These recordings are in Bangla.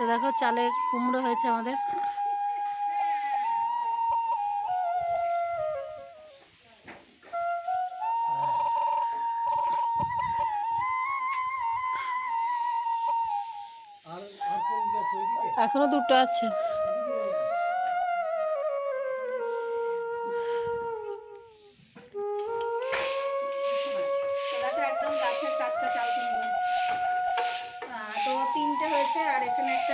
তো দেখো চালে কুমড়ো হয়েছে আমাদের। এখনও দুটো আছে।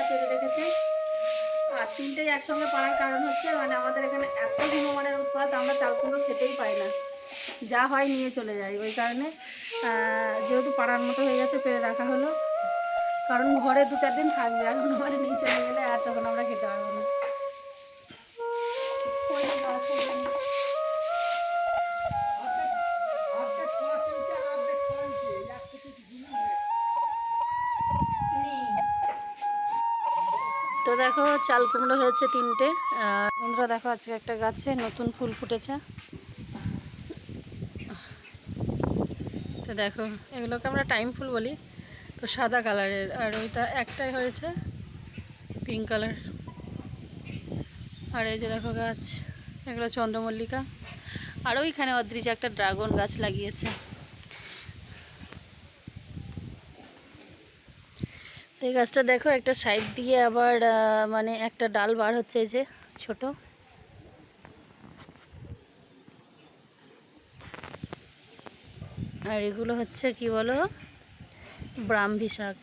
পেরে রেখেছে আর তিনটেই একসঙ্গে পাড়ার কারণ হচ্ছে মানে আমাদের এখানে এত গুণমানের উৎপাদ আমরা চাল কুমড়ো খেতেই পাই না। যা হয় নিয়ে চলে যাই, ওই কারণে যেহেতু পাড়ার মতো হয়ে গেছে পেরে রাখা হলো। কারণ ঘরে দু চার দিন থাকবে, এখন ঘরে নিয়ে চলে গেলে আর তখন আমরা খেতে পারব না। দেখো, চাল কুমড়ো হয়েছে তিনটে। বন্ধুরা, দেখো, আজকে একটা গাছে নতুন ফুল ফুটেছে। তো দেখো, এগুলোকে আমরা টাইম ফুল বলি, তো সাদা কালারের। আর ওইটা একটাই হয়েছে, পিঙ্ক কালার। আর এই যে দেখো গাছ, এগুলো চন্দ্রমল্লিকা। আর ওইখানে অদ্রিজা একটা ড্রাগন গাছ লাগিয়েছে। এই গাছটা দেখো, একটা সাইড দিয়ে আবার মানে একটা ডাল বার হচ্ছে এই যে ছোট। আর এগুলো হচ্ছে কি বলো? ব্রাহ্মী শাক।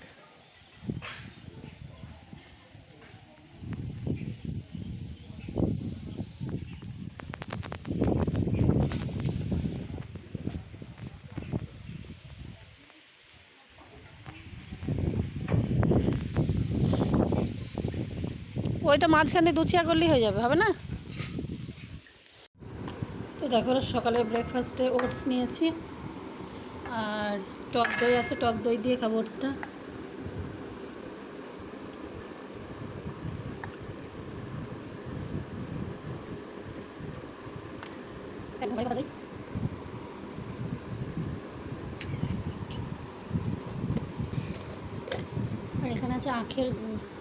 ওইটা মাঝখানে দুচিয়া করলেই হয়ে যাবে, হবে না? তো দেখো, সকালে ব্রেকফাস্টে ওটস নিয়েছি। আর টক দই আছে, টক দই দিয়ে খাব ওটসটা। আর এখানে আছে আখের গুড়।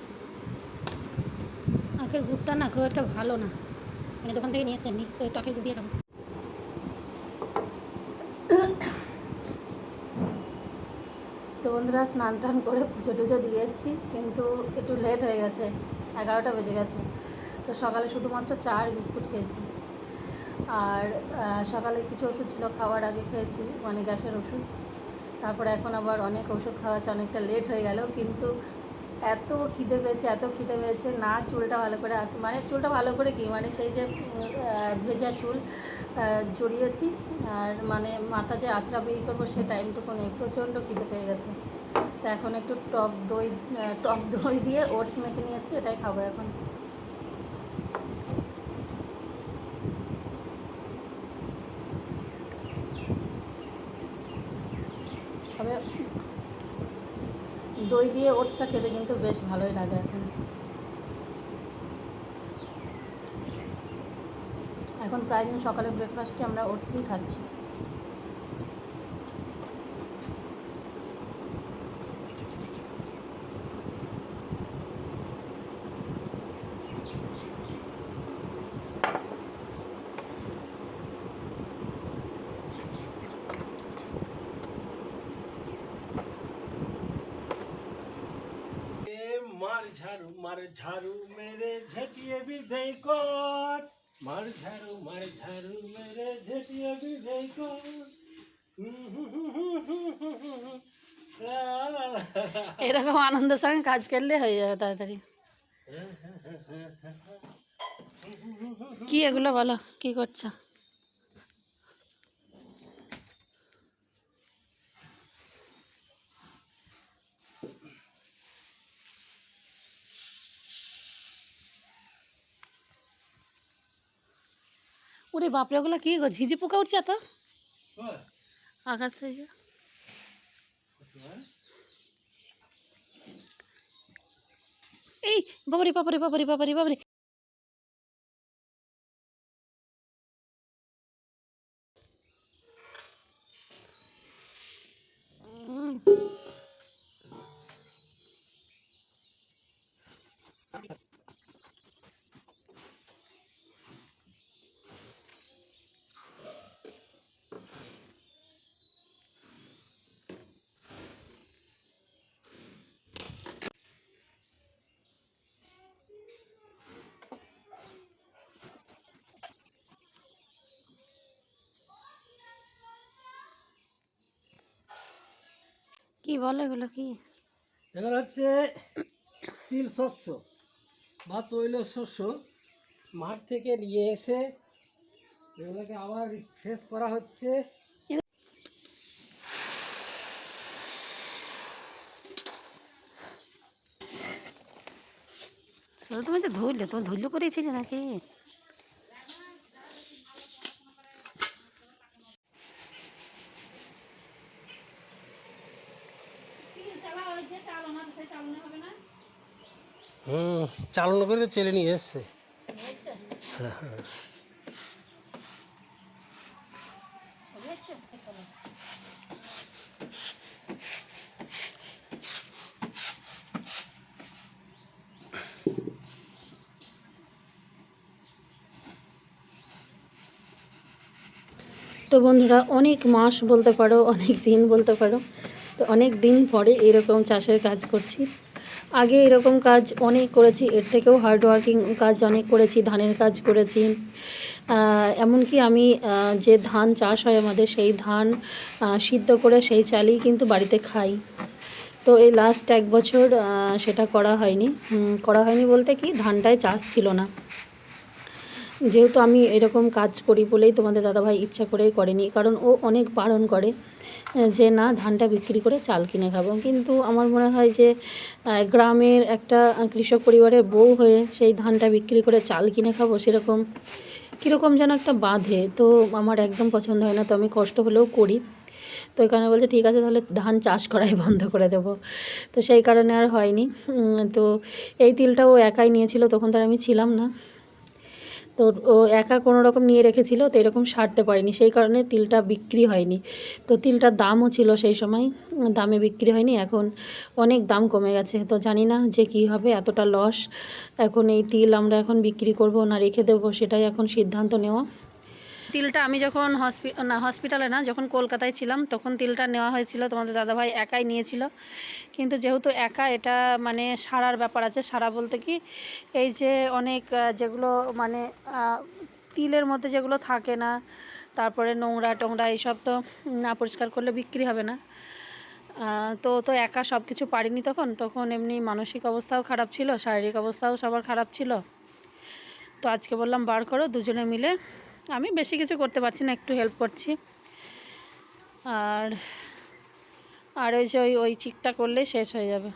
আখের গুড়টা না খুব একটা ভালো না। মানে দোকান থেকে নিয়ে এসছেন তো টকের গুড় দিয়ে খাব। তো বন্ধুরা, স্নান টান করে পুজো টুজো দিয়ে এসেছি, কিন্তু একটু লেট হয়ে গেছে, এগারোটা বেজে গেছে। তো সকালে শুধুমাত্র চা আর বিস্কুট খেয়েছি। আর সকালে কিছু ওষুধ ছিল, খাওয়ার আগে খেয়েছি মানে গ্যাসের ওষুধ। তারপরে এখন আবার অনেক ওষুধ খাওয়া আছে, অনেকটা লেট হয়ে গেল কিন্তু এত খিদে পেয়েছে, এত খিদে পেয়েছে, না চুলটা ভালো করে আছে। মানে চুলটা ভালো করে কি? মানে সেই যে ভেজা চুল জড়িয়েছি। আর মানে মাথা যে আঁচড়া বেরিয়ে করব সে টাইমটুকু নেই, প্রচণ্ড খিদে পেয়ে গেছে। তা এখন একটু টক দই টক দই দিয়ে ওটস মেখে নিয়েছি, এটাই খাব এখন তবে দই দিয়ে ওটসটা খেতে কিন্তু বেশ ভালোই লাগে এখন। এখন প্রায় দিন সকালে ব্রেকফাস্টে আমরা ওটসই খাচ্ছি। মার ঝাড়ু মেরে ঝেটিয়ে বিধে কর। মার ঝাড়ু মার ঝাড়ু মেরে ঝেটিয়ে বিধে কর। এরকম আনন্দের সঙ্গে কাজ করলে হয়ে যাবে তাড়াতাড়ি। হ্যাঁ, হ্যাঁ, হ্যাঁ, কি এগুলো বলো? কি করছ? ওরে বাপরে ওগুলো কি গো ঝিঝি পোকা উঠছে তো ওই, আকাশে যে। এই বাবারে বাবারে বাবারে বাবারে বাবারে কি বলো এগুলো কি? এগুলো হচ্ছে তিল শস্য। বা তৈল শস্য মাঠ থেকে নিয়ে এসে এগুলোকে আবার ফ্রেশ করা হচ্ছে। শুধু তুমি যে ধুইলে তুমি ধুইলো করেছিলে নাকি? হুম চালনা করে চেলে নিয়ে এসছে। তো বন্ধুরা অনেক মাস বলতে পারো অনেক দিন বলতে পারো তো অনেক দিন পরে এরকম চাষের কাজ করছি। আগে এরকম কাজ অনেক করেছি, এর থেকেও হার্ড ওয়ার্কিং কাজ অনেক করেছি, ধানের কাজ করেছি। এমনকি আমি যে ধান চাষ হয় আমাদের, সেই ধান সিদ্ধ করে সেই চালই কিন্তু বাড়িতে খাই। তো এই লাস্ট এক বছর সেটা করা হয়নি। করা হয়নি বলতে কি, ধানটায় চাষ ছিল না। যেহেতু আমি এরকম কাজ করি বলেই তোমাদের দাদাভাই ইচ্ছা করেই করেনি, কারণ ও অনেক বারণ করে। যে না, ধানটা বিক্রি করে চাল কিনে খাব। কিন্তু আমার মনে হয় যে গ্রামের একটা কৃষক পরিবারের বউ হয়ে সেই ধানটা বিক্রি করে চাল কিনে খাব সেরকম কীরকম যেন একটা বাঁধে। তো আমার একদম পছন্দ হয় না, তো আমি কষ্ট হলেও করি। তো এই কারণে বলছে, ঠিক আছে, তাহলে ধান চাষ করাই বন্ধ করে দেব। তো সেই কারণে আর হয়নি। তো এই তিলটা ও একাই নিয়েছিল, তখন তার আমি ছিলাম না। তো ও একা কোনো রকম নিয়ে রেখেছিল, তো এরকম সারতে পারেনি। সেই কারণে তিলটা বিক্রি হয়নি। তো তিলটার দামও ছিল সেই সময়, দামে বিক্রি হয়নি। এখন অনেক দাম কমে গেছে। তো জানি না যে কি হবে, এতটা লস এখন এই তিল আমরা এখন বিক্রি করব না রেখে দেবো, সেটাই এখন সিদ্ধান্ত নেওয়া। তিলটা আমি যখন হসপি, না হসপিটালে না, যখন কলকাতায় ছিলাম, তখন তিলটা নেওয়া হয়েছিল, তোমাদের দাদাভাই একাই নিয়েছিল। কিন্তু যেহেতু একা, এটা মানে সারার ব্যাপার আছে। সারা বলতে কি, এই যে অনেক যেগুলো মানে তিলের মধ্যে যেগুলো থাকে না, তারপরে নোংরা টোংরা, এইসব তো না পরিষ্কার করলে বিক্রি হবে না। তো তো একা সব কিছু পারিনি তখন। তখন এমনি মানসিক অবস্থাও খারাপ ছিল, শারীরিক অবস্থাও সবার খারাপ ছিল। তো আজকে বললাম, বার করো, দুজনে মিলে আমি বেশি কিছু করতে পারছি না একটু হেল্প করছি। আর আর ওই যে ওই ওই চিকটা করলেই শেষ হয়ে যাবে।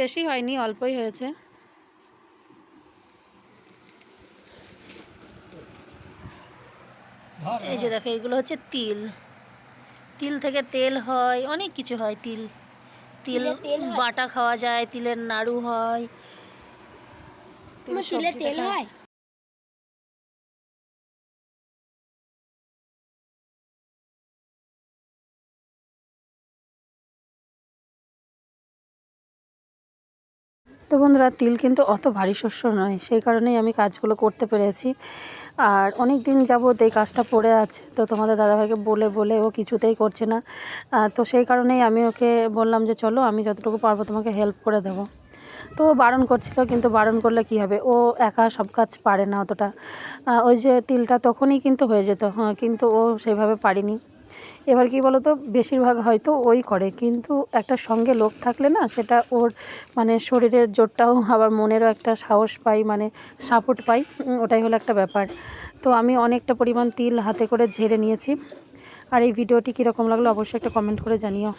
বেশি হয়নি অল্পই হয়েছে। এই যে দেখো এগুলো হচ্ছে তিল। তিল থেকে তেল হয় অনেক কিছু হয় তিল। তিল বাটা খাওয়া যায় তিলের নাড়ু হয়। তিল তিলের তেল হয়? তো বন্ধুরা, তিল কিন্তু অত ভারী শস্য নয়, সেই কারণেই আমি কাজগুলো করতে পেরেছি। আর অনেক দিন যাবত এই কাজটা পড়ে আছে, তো তোমাদের দাদাভাইকে বলে বলে ও কিছুতেই করছে না। তো সেই কারণেই আমি ওকে বললাম যে, চলো, আমি যতটুকু পারব তোমাকে হেল্প করে দেবো। তো ও বারণ করছিল, কিন্তু বারণ করলে কি হবে? ও একা সব কাজ পারে না অতটা। ওই যে তিলটা তখনই কিন্তু হয়ে যেত হ্যাঁ কিন্তু ও সেভাবে পারিনি। এবার কি বলতো, বেশিরভাগ হয়তো ওই করে, কিন্তু একটা সঙ্গে লোক থাকলে না সেটা ওর মানে শরীরের জোরটাও আবার মনেরও একটা সাহস পাই মানে সাপোর্ট পাই ওটাই হলো একটা ব্যাপার। তো আমি অনেকটা পরিমাণ তিল হাতে করে ঝেড়ে নিয়েছি। আর এই ভিডিওটি কীরকম লাগল অবশ্যই একটা কমেন্ট করে জানিও।